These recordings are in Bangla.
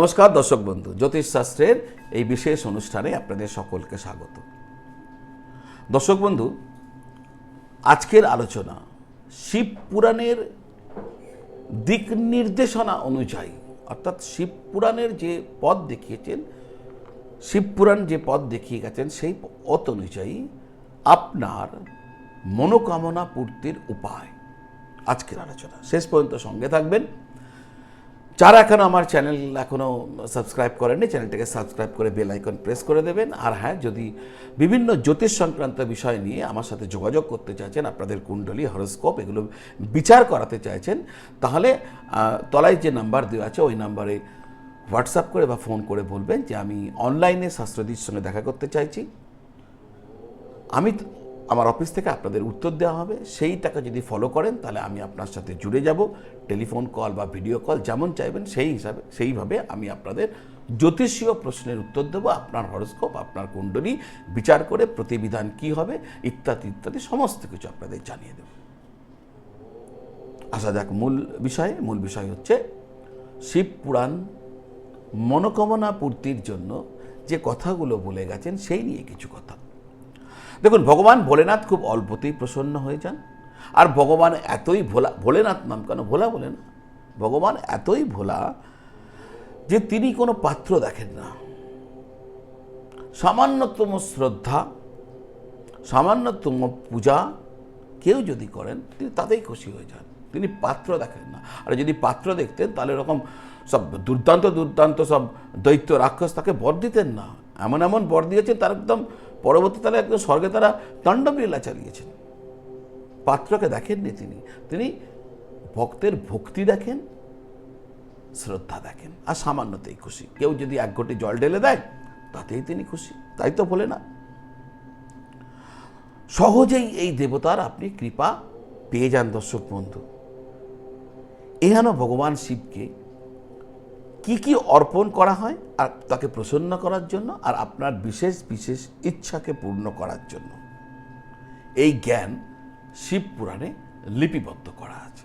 নমস্কার, দর্শক বন্ধু জ্যোতিষশাস্ত্রের এই বিশেষ অনুষ্ঠানে আপনাদের সকলকে স্বাগত। দর্শক বন্ধু, আজকের আলোচনা শিব পুরাণের দিক নির্দেশনা অনুযায়ী, অর্থাৎ শিব পুরাণের যে পথ দেখিয়েছেন, শিব পুরাণ যে পথ দেখিয়ে গেছেন, সেই পথ অনুযায়ী আপনার মনোকামনা পূর্তির উপায়। আজকের আলোচনা। শেষ পর্যন্ত সঙ্গে থাকবেন। যারা এখনও আমার চ্যানেল এখনও সাবস্ক্রাইব করেননি, চ্যানেলটাকে সাবস্ক্রাইব করে বেল আইকন প্রেস করে দেবেন। আর হ্যাঁ যদি বিভিন্ন জ্যোতিষ সংক্রান্ত বিষয় নিয়ে আমার সাথে যোগাযোগ করতে চাইছেন, আপনাদের কুণ্ডলী, হরস্কোপ এগুলো বিচার করাতে চাইছেন, তাহলে তলায় যে নাম্বার দেওয়া আছে, ওই নাম্বারে হোয়াটসঅ্যাপ করে বা ফোন করে বলবেন যে আমি অনলাইনে শাস্ত্রদীর সঙ্গে দেখা করতে চাইছি। আমি আমার অফিস থেকে আপনাদের উত্তর দেওয়া হবে। সেই টাকা যদি ফলো করেন, তাহলে আমি আপনার সাথে জুড়ে যাব। টেলিফোন কল বা ভিডিও কল যেমন চাইবেন, সেই হিসাবে, সেইভাবে আমি আপনাদের জ্যোতিষীয় প্রশ্নের উত্তর দেবো। আপনার হরস্কোপ, আপনার কুণ্ডলী, বিচার করে প্রতিবিধান কি হবে, ইত্যাদি ইত্যাদি সমস্ত কিছু আপনাদের জানিয়ে দেব। আসা যাক মূল বিষয়ে। মূল বিষয় হচ্ছে, শিব পুরাণ মনোকামনা পূর্তির জন্য যে কথাগুলো বলে গেছেন, সেই নিয়ে কিছু কথা। দেখুন, ভগবান ভোলেনাথ খুব অল্পতেই প্রসন্ন হয়ে যান। আর ভগবান এতই ভোলা, ভোলেনাথ নাম কেন? ভোলা বলে না। ভগবান এতই ভোলা যে তিনি কোনো পাত্র দেখেন না। সামান্যতম শ্রদ্ধা, সামান্যতম পূজা কেউ যদি করেন, তিনি তাতেই খুশি হয়ে যান। তিনি পাত্র দেখেন না। আর যদি পাত্র দেখতেন, তাহলে এরকম সব দুর্দান্ত দুর্দান্ত সব দৈত্য রাক্ষস তাকে বর দিতেন না। এমন এমন বর দিয়েছেন, তার একদম পরবর্তীকালে একদম স্বর্গে তারা তাণ্ডব লীলা চালিয়েছেন। পাত্রকে দেখেননি তিনি। তিনি ভক্তের ভক্তি দেখেন, শ্রদ্ধা দেখেন। আর সামান্যতেই খুশি। কেউ যদি এক ঘটি জল ঢেলে দেয়, তাতেই তিনি খুশি। তাই তো বলে না। সহজেই এই দেবতার আপনি কৃপা পেয়ে যান দর্শক বন্ধু। এখানে ভগবান শিবকে কি কি অর্পণ করা হয় আর তাকে প্রসন্ন করার জন্য আর আপনার বিশেষ বিশেষ ইচ্ছাকে পূর্ণ করার জন্য। এই জ্ঞান শিব পুরাণে লিপিবদ্ধ করা আছে।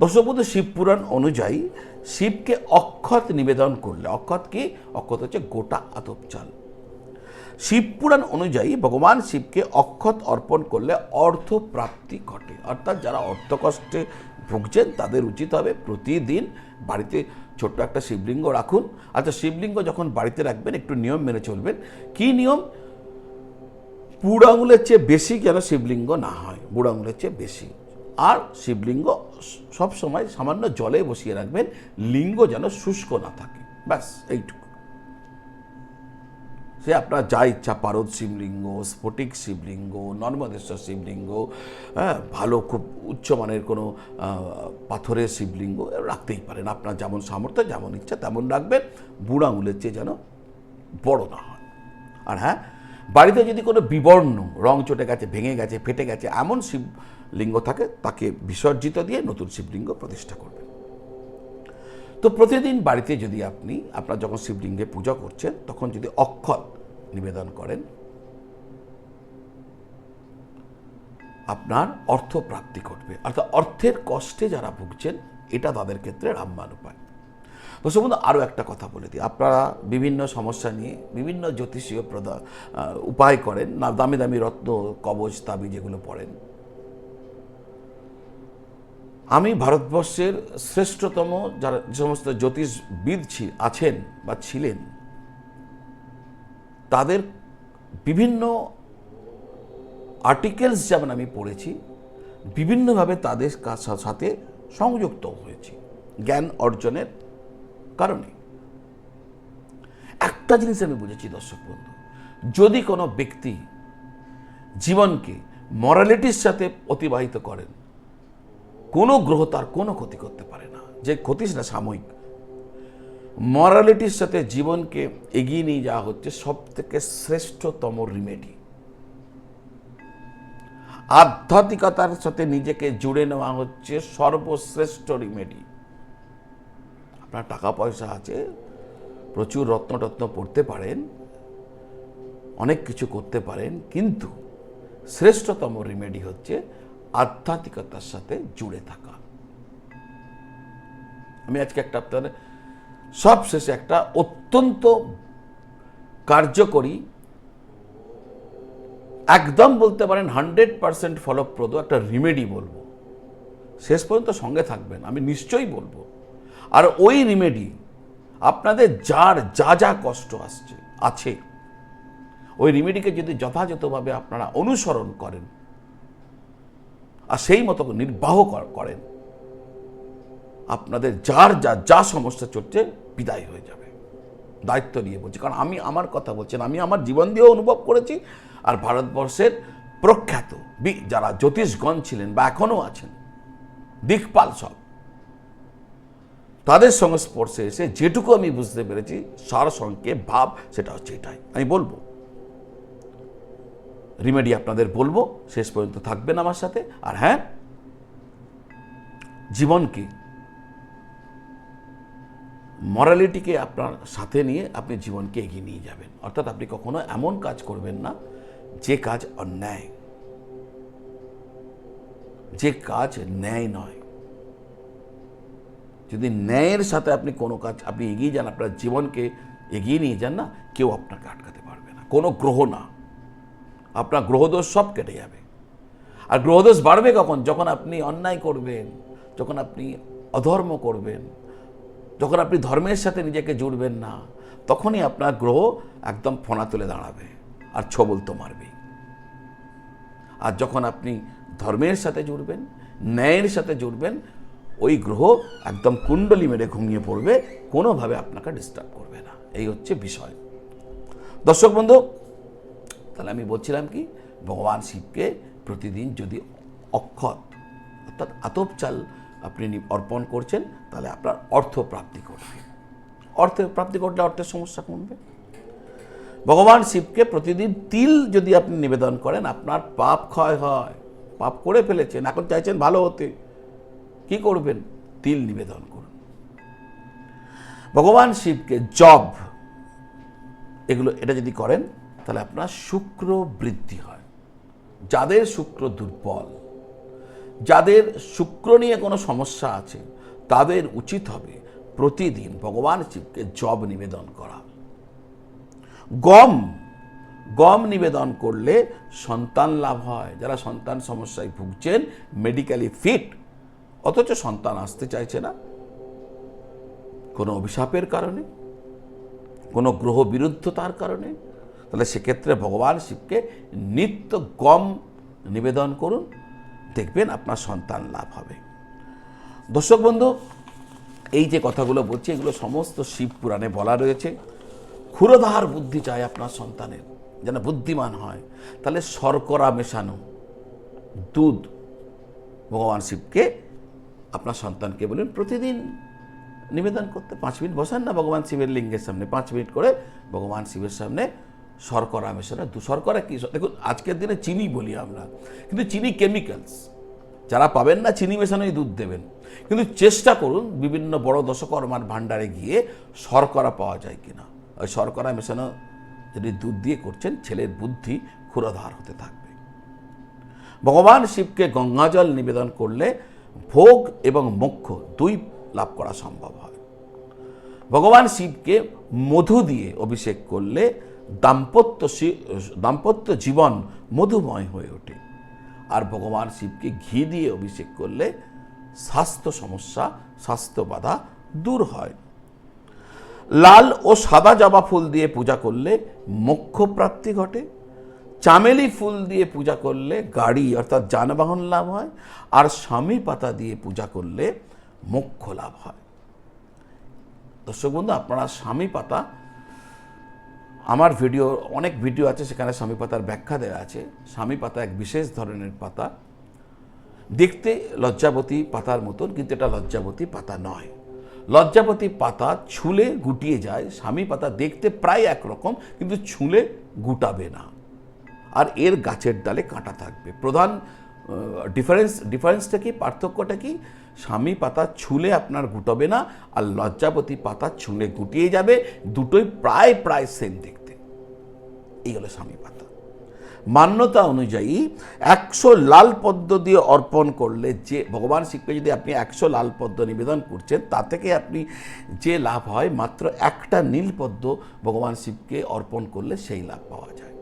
দর্শক বন্ধু, শিব পুরাণ অনুযায়ী শিবকে অক্ষত নিবেদন করলে, অক্ষত কি? অক্ষত হচ্ছে গোটা আতপ চাল। শিব পুরাণ অনুযায়ী ভগবান শিবকে অক্ষত অর্পণ করলে অর্থ প্রাপ্তি ঘটে। অর্থাৎ যারা অর্থকষ্টে ভুগছেন, তাদের উচিত হবে প্রতিদিন বাড়িতে ছোট্ট একটা শিবলিঙ্গ রাখুন। আচ্ছা শিবলিঙ্গ যখন বাড়িতে রাখবেন, একটু নিয়ম মেনে চলবেন। কি নিয়ম? বুড়ো আঙুলের চেয়ে বেশি যেন শিবলিঙ্গ না হয়, বুড়ো আঙুলের চেয়ে বেশি। আর শিবলিঙ্গ সবসময় সামান্য জলে বসিয়ে রাখবেন, লিঙ্গ যেন শুষ্ক না থাকে। ব্যাস, এইটুকু। সে আপনার যা ইচ্ছা, পারদ শিবলিঙ্গ, স্ফটিক শিবলিঙ্গ, নর্মদেশ্বর শিবলিঙ্গ হ্যাঁ ভালো, খুব উচ্চমানের কোনো পাথরের শিবলিঙ্গ রাখতেই পারেন। আপনার যেমন সামর্থ্য, যেমন ইচ্ছা, তেমন রাখবেন। বুড়া আঙুলের চেয়ে যেন বড় না হয়। আর হ্যাঁ বাড়িতে যদি কোনো বিবর্ণ রং চটে গেছে, ভেঙে গেছে, ফেটে গেছে, এমন শিবলিঙ্গ থাকে, তাকে বিসর্জিত দিয়ে নতুন শিবলিঙ্গ প্রতিষ্ঠা করবেন। তো প্রতিদিন বাড়িতে যদি আপনি, আপনার যখন শিবলিঙ্গে পূজা করছেন, তখন যদি অক্ষত নিবেদন করেন। আপনার অর্থ প্রাপ্তি ঘটবে। অর্থাৎ অর্থের কষ্টে যারা ভুগছেন, এটা তাদের ক্ষেত্রে রামবান উপায়। দর্শক বন্ধু আরও একটা কথা বলে দিই। আপনারা বিভিন্ন সমস্যা নিয়ে বিভিন্ন জ্যোতিষীয় প্রদা উপায় করেন, না, দামি দামি রত্ন, কবচ, তাবি যেগুলো পড়েন। আমি ভারতবর্ষের শ্রেষ্ঠতম যারা, যে সমস্ত জ্যোতিষবিদ আছেন বা ছিলেন তাদের বিভিন্ন আর্টিকেলস যেমন আমি পড়েছি, বিভিন্নভাবে তাদের সাথে সংযুক্ত হয়েছি, জ্ঞান অর্জনের কারণে। একটা জিনিস আমি বুঝেছি দর্শক বন্ধু, যদি কোনো ব্যক্তি জীবনকে মরালিটির সাথে অতিবাহিত করেন, কোনো গ্রহ তার কোনো ক্ষতি করতে পারে না, যে ক্ষতি সেটা সাময়িক। মরালিটির সাথে জীবনকে এগিয়ে নিয়ে যাওয়া হচ্ছে সব থেকে শ্রেষ্ঠতম রিমেডি আধ্যাত্মিকতার সাথে নিজেকে জুড়ে নেওয়া হচ্ছে সর্বশ্রেষ্ঠ রিমেডি আপনার টাকা পয়সা আছে, প্রচুর রত্ন টত্ন পড়তে পারেন, অনেক কিছু করতে পারেন, কিন্তু শ্রেষ্ঠতম রিমেডি হচ্ছে আধ্যাত্মিকতার সাথে জুড়ে থাকা। আমি আজকে একটা আপনার সব শেষে একটা অত্যন্ত কার্যকরী, একদম বলতে পারেন হান্ড্রেড পার্সেন্ট ফলপ্রদ একটা রিমেডি বলব। শেষ পর্যন্ত সঙ্গে থাকবেন, আমি নিশ্চয়ই বলব। আর ওই রিমেডি আপনাদের যার যা যা কষ্ট আসছে, আছে, ওই রিমেডিকে যদি যথাযথভাবে আপনারা অনুসরণ করেন, আর সেই মতো নির্বাহ করেন আপনাদের যার যা যা সমস্যা চলছে বিদায় হয়ে যাবে। দায়িত্ব নিয়ে বলছি। কারণ আমি আমার কথা বলছেন আমি আমার জীবন দিয়েও অনুভব করেছি আর ভারতবর্ষের প্রখ্যাত যারা জ্যোতিষগণ ছিলেন বা এখনও আছেন, দিকপাল সব, তাদের সংস্পর্শে এসে যেটুকু আমি বুঝতে পেরেছি, সার ভাব সেটা হচ্ছে এটাই। আমি বলব, রিমেডি আপনাদের বলব, শেষ পর্যন্ত থাকবেন আমার সাথে। আর হ্যাঁ জীবনকে মরালিটিকে আপনার সাথে নিয়ে আপনি জীবনকে এগিয়ে নিয়ে যাবেন। অর্থাৎ আপনি কখনো এমন কাজ করবেন না, যে কাজ অন্যায়। যে কাজ ন্যায় নয়। যদি ন্যায়ের সাথে আপনি কোনো কাজ, আপনি এগিয়ে যান, আপনার জীবনকে এগিয়ে নিয়ে যান না, কেউ আপনাকে আটকাতে পারবে না। কোনো গ্রহ না। আপনার গ্রহদোষ সব কেটে যাবে। আর গ্রহদোষ বাড়বে কখন? যখন আপনি অন্যায় করবেন, যখন আপনি অধর্ম করবেন যখন আপনি ধর্মের সাথে নিজেকে জুড়বেন না, তখনই আপনার গ্রহ একদম ফোনা তুলে দাঁড়াবে আর ছবল তো মারবেই। আর যখন আপনি ধর্মের সাথে জুড়বেন, ন্যায়ের সাথে জুড়বেন, ওই গ্রহ একদম কুণ্ডলি মেরে ঘুমিয়ে পড়বে, কোনোভাবে আপনাকে ডিস্টার্ব করবে না। এই হচ্ছে বিষয়। দর্শক বন্ধু, তাহলে আমি বলছিলাম কি, ভগবান শিবকে প্রতিদিন যদি অক্ষত, অর্থাৎ আতপ চাল আপনি অর্পণ করছেন, তাহলে আপনার অর্থ প্রাপ্তি করবে অর্থ প্রাপ্তি করলে অর্থের সমস্যা কমবে। ভগবান শিবকে প্রতিদিন তিল যদি আপনি নিবেদন করেন, আপনার পাপ ক্ষয় হয়। পাপ করে ফেলেছেন, এখন চাইছেন ভালো হতে। কি করবেন? তিল নিবেদন করুন। ভগবান শিবকে জব, এগুলো, এটা যদি করেন, তাহলে আপনার শুক্র বৃদ্ধি হয়। যাদের শুক্র দুর্বল যাদের শুক্র নিয়ে কোনো সমস্যা আছে, তাদের উচিত হবে প্রতিদিন ভগবান শিবকে জব নিবেদন করা। গম গম নিবেদন করলে সন্তান লাভ হয়। যারা সন্তান সমস্যায় ভুগছেন মেডিকেলি ফিট অথচ সন্তান আসতে চাইছে না। কোনো অভিশাপের কারণে, কোনো গ্রহ বিরুদ্ধতার কারণে, তাহলে সেক্ষেত্রে ভগবান শিবকে নিত্য গম নিবেদন করুন। দেখবেন আপনার সন্তান লাভ হবে। দর্শক বন্ধু, এই যে কথাগুলো বলছি, এগুলো সমস্ত শিব পুরাণে বলা রয়েছে। ক্ষুরধার বুদ্ধি চাই আপনার সন্তানের, যেন বুদ্ধিমান হয়। তাহলে শর্করা মেশানো, দুধ ভগবান শিবকে আপনার সন্তানকে বলুন, প্রতিদিন নিবেদন করতে পাঁচ মিনিট বসান না, ভগবান শিবের লিঙ্গের সামনে পাঁচ মিনিট করে ভগবান শিবের সামনে শর্করা মেশানো, দু শর্করা কি দেখুন, আজকের দিনে চিনি বলি আমরা, কিন্তু চিনি কেমিক্যালস যারা পাবেন না চিনি মেশানোই দুধ দেবেন। কিন্তু চেষ্টা করুন বিভিন্ন বড় দশকর্মার ভাণ্ডারে গিয়ে শর্করা পাওয়া যায় কিনা। ওই শর্করা মেশানো যদি দুধ দিয়ে করছেন, ছেলের বুদ্ধি ক্ষুরধার হতে থাকবে। ভগবান শিবকে গঙ্গাজল নিবেদন করলে ভোগ এবং মোক্ষ দুই লাভ করা সম্ভব হয়। ভগবান শিবকে মধু দিয়ে অভিষেক করলে দাম্পত্য দাম্পত্য জীবন মধুময় হয়ে ওঠে। আর ভগবান শিবকে ঘি দিয়ে অভিষেক করলে স্বাস্থ্য সমস্যা, স্বাস্থ্য বাধা দূর হয়। লাল ও সাদা জবা ফুল দিয়ে পূজা করলে মোক্ষ প্রাপ্তি ঘটে। চামেলি ফুল দিয়ে পূজা করলে গাড়ি অর্থাৎ যানবাহন লাভ হয়। আর স্বামী পাতা দিয়ে পূজা করলে মোক্ষ লাভ হয়। দর্শক বন্ধু, আপনারা স্বামী পাতা আমার ভিডিও, অনেক ভিডিও আছে সেখানে স্বামী পাতার ব্যাখ্যা দেওয়া আছে। স্বামী পাতা এক বিশেষ ধরনের পাতা। দেখতে লজ্জাবতী পাতার মতন, কিন্তু এটা লজ্জাবতী পাতা নয়। লজ্জাবতী পাতা ছুলে গুটিয়ে যায়, স্বামী পাতা দেখতে প্রায় একরকম, কিন্তু ছুলে গুটাবে না। আর এর গাছের ডালে কাঁটা থাকবে। প্রধান ডিফারেন্স ডিফারেন্সটা কি? পার্থক্যটা কি? স্বামী পাতা ছুলে আপনার গুটাবে না, আর লজ্জাবতী পাতা ছুলে গুটিয়ে যাবে, দুটোই প্রায় প্রায় সেম দেখতে। এই হলো স্বামী পাতা। মান্যতা অনুযায়ী একশো লাল পদ্ম দিয়ে অর্পণ করলে যে, ভগবান শিবকে যদি আপনি একশো লাল পদ্ম নিবেদন করছেন, তা থেকে আপনি যে লাভ হয়, মাত্র একটা নীল পদ্ম ভগবান শিবকে অর্পণ করলে সেই লাভ পাওয়া যায়।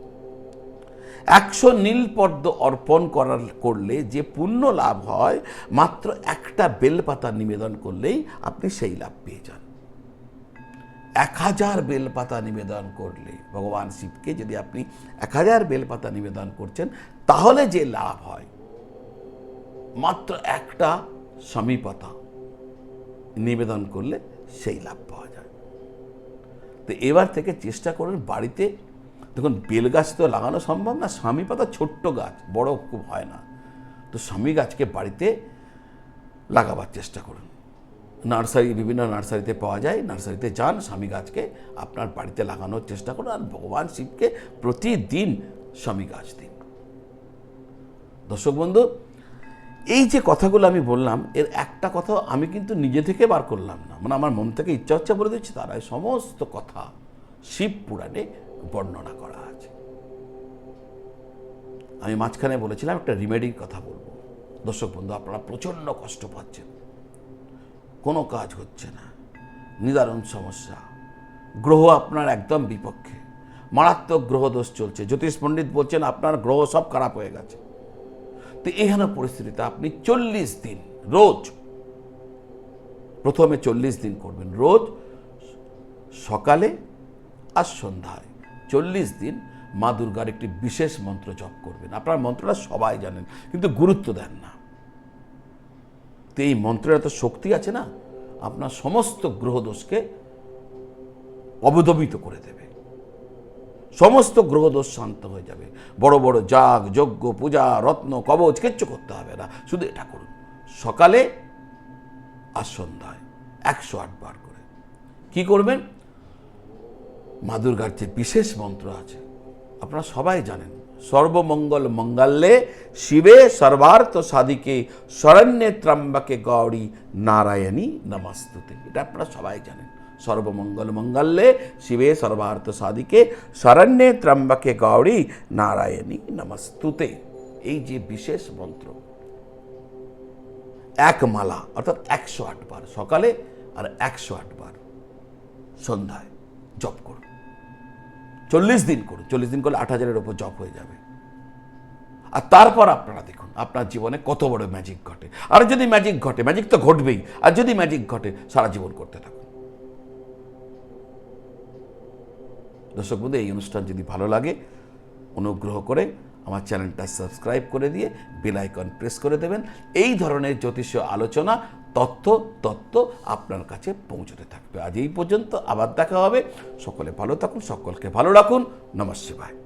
একশো নীল পদ্ম অর্পণ করার করলে যে পুণ্য লাভ হয়, মাত্র একটা বেলপাতা নিবেদন করলেই আপনি সেই লাভ পেয়ে যান। এক হাজার বেলপাতা নিবেদন করলে ভগবান শিবকে যদি আপনি এক হাজার বেলপাতা নিবেদন করছেন, তাহলে যে লাভ হয়, মাত্র একটা স্বামী পাতা নিবেদন করলে সেই লাভ পাওয়া যায়। তো এবার থেকে চেষ্টা করুন বাড়িতে দেখুন, বেল গাছ তো লাগানো সম্ভব না, স্বামী পাতা ছোট্ট গাছ, বড় খুব হয় না। তো স্বামী গাছকে বাড়িতে লাগাবার চেষ্টা করুন। নার্সারি, বিভিন্ন নার্সারিতে পাওয়া যায়, নার্সারিতে যান, স্বামী গাছকে আপনার বাড়িতে লাগানোর চেষ্টা করুন আর ভগবান শিবকে প্রতিদিন স্বামী গাছ দিন। দর্শক বন্ধু, এই যে কথাগুলো আমি বললাম, এর একটা কথা আমি কিন্তু নিজে থেকে বার করলাম না। মানে আমার মন থেকে ইচ্ছা হচ্ছে বলে দিচ্ছি, তারা সমস্ত কথা শিব পুরাণে বর্ণনা করা আছে। আমি মাঝখানে বলেছিলাম একটা রিমেডির কথা বলব। দর্শক বন্ধু, আপনারা প্রচণ্ড কষ্ট পাচ্ছেন। কোনো কাজ হচ্ছে না। নিদারুণ সমস্যা। গ্রহ আপনার একদম বিপক্ষে। মারাত্মক গ্রহ দোষ চলছে। জ্যোতিষ পণ্ডিত বলছেন, আপনার গ্রহ সব খারাপ হয়ে গেছে। তো এইখানে পরিস্থিতিতে আপনি চল্লিশ দিন, রোজ প্রথমে চল্লিশ দিন করবেন। রোজ সকালে আর সন্ধ্যায়। চল্লিশ দিন মা দুর্গার একটি বিশেষ মন্ত্র জপ করবেন। আপনার মন্ত্রটা সবাই জানেন, কিন্তু গুরুত্ব দেন না। তো এই মন্ত্রের এত শক্তি আছে না, আপনার সমস্ত গ্রহদোষকে অবদমিত করে দেবে। সমস্ত গ্রহদোষ শান্ত হয়ে যাবে। বড় বড় যাগ, যজ্ঞ, পূজা, রত্ন, কবচ, কিচ্ছু করতে হবে না। শুধু এটা করুন। সকালে আর সন্ধ্যায় একশো আট বার করে। কি করবেন? মা দুর্গার যে বিশেষ মন্ত্র আছে। আপনারা সবাই জানেন, সর্বমঙ্গল মঙ্গলে শিবে সর্বার্থ সাধিকে শরণ্যে ত্রম্বকে গৌরী নারায়ণী নমস্তুতে। এটা আপনারা সবাই জানেন। সর্বমঙ্গল মঙ্গলে শিবে সর্বার্থ সাধিকে শরণ্যে ত্রম্বকে গৌরী নারায়ণী নমস্তুতে। এই যে বিশেষ মন্ত্র, এক মালা, অর্থাৎ একশো আট বার সকালে আর একশো আট বার সন্ধ্যায় জপ করুন। চল্লিশ দিন করুন, চল্লিশ দিন করলে আট হাজারের ওপর জপ হয়ে যাবে। আর তারপর আপনারা দেখুন, আপনার জীবনে কত বড় ম্যাজিক ঘটে। আর যদি ম্যাজিক ঘটে ম্যাজিক তো ঘটবেই, আর যদি ম্যাজিক ঘটে, সারা জীবন করতে থাকুন। দর্শক বন্ধু, এই অনুষ্ঠান যদি ভালো লাগে, অনুগ্রহ করে আমার চ্যানেলটা সাবস্ক্রাইব করে দিয়ে বেল আইকন প্রেস করে দেবেন। এই ধরনের জ্যোতিষীয় আলোচনা তথ্য তত্ত্ব আপনার কাছে পৌঁছতে থাকবে। আজ এই পর্যন্ত, আবার দেখা হবে। সকলে ভালো থাকুন, সকলকে ভালো রাখুন। নমস্কার